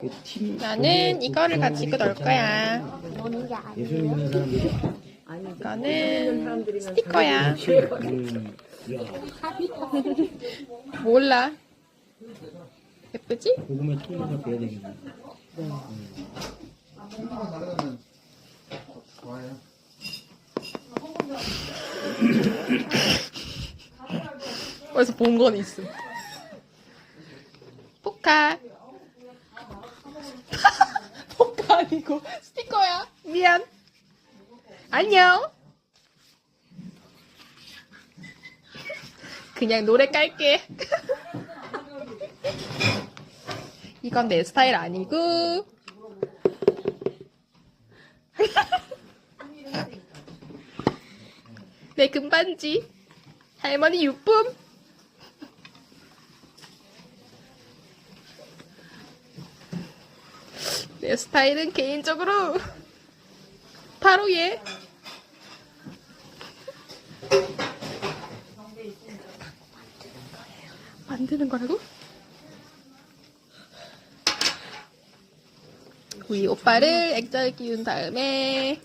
그 팀, 나는 이거를 가지고 놀 거야. 예술 사람들이 이거는 스티커야. 음, 야, 몰라. 예쁘지? 고구마 통로가 돼야 되겠네. 어디서 본 건 있음. 포카. 포카 아니고 스티커야. 미안. 안녕. 그냥 노래 깔게. 이건 내 스타일 아니고. 내 금반지. 할머니 유품. 내 스타일은 개인적으로 바로 얘. 만드는 거라고? 우리 오빠를 액자를 끼운 다음에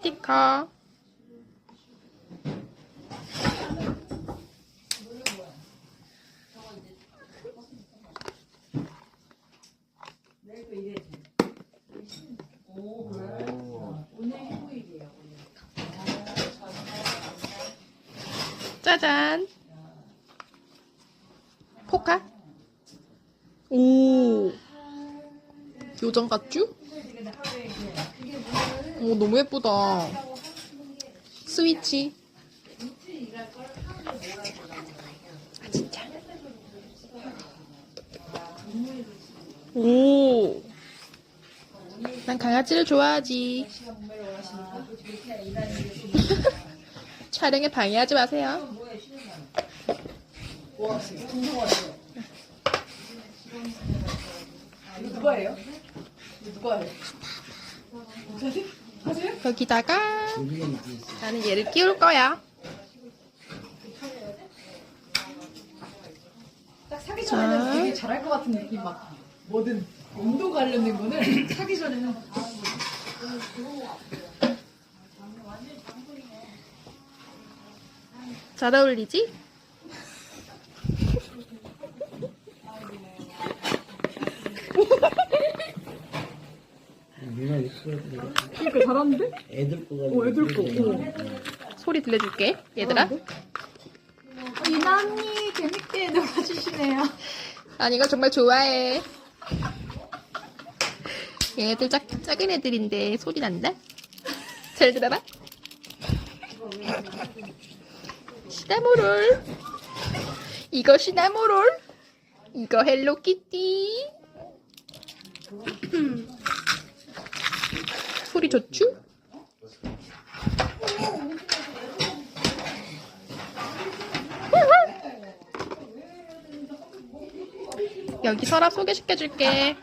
스티커. 짜잔. 포카? 오. 요정 같쥬? 오 너무 예쁘다 스위치 아 진짜 오. 난 강아지를 좋아하지. 촬영에 방해하지 마세요. 누가 예요? 누가예요? 여기다가. 나는 얘를 끼울 거야. 딱 사기 전에는 자. 되게 잘할 것 같은 느낌 막 뭐든 운동 관련된 거는 사기 전에는 잘 어울리지? 누나 있어. 그러니까 잘하는데? 애들 거가. 어, 애들 거. 어. 소리 들려줄게, 얘들아. 언니 재밌게 놀아주시네요. 난 이거 정말 좋아해. 얘네들 작, 작은 애들인데 소리 난다? 잘 들어봐. 시나모롤. 이거 시나모롤. 이거 헬로키티. 소리 좋쥬? 여기 서랍 소개시켜줄게.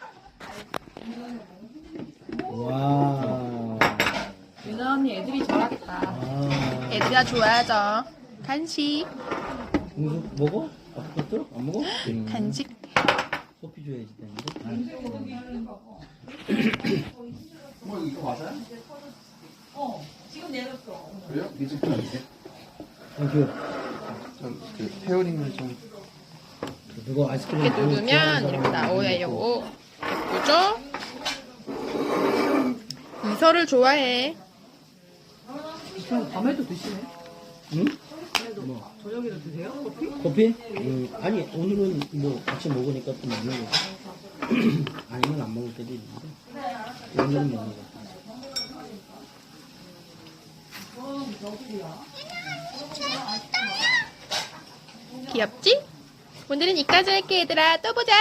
와. 유나 언니 애들이 잘하겠다. 아. 애들이 다 좋아하죠. 간식, 공수 먹어? 아빠것도 안 먹어? 음. 간식. 커피 줘야지 되는데. 뭐 이거 맞아요? 어, 지금 내렸어. 그래요? 미집 아니세요? 전그 페어링을 좀 그거 아이스크림. 이렇게 누르면 이렇게 나오요. 예쁘죠? 이설을 좋아해. 밤에도 드시네? 응? 뭐 저녁에도 드세요? 커피? 커피? 음, 아니 오늘은 뭐 같이 먹으니까 또 먹는 거. 아니면 안 먹을 때도 있는데. 오늘은 먹는 거. 귀엽지? 오늘은 이까지 할게 얘들아. 또 보자.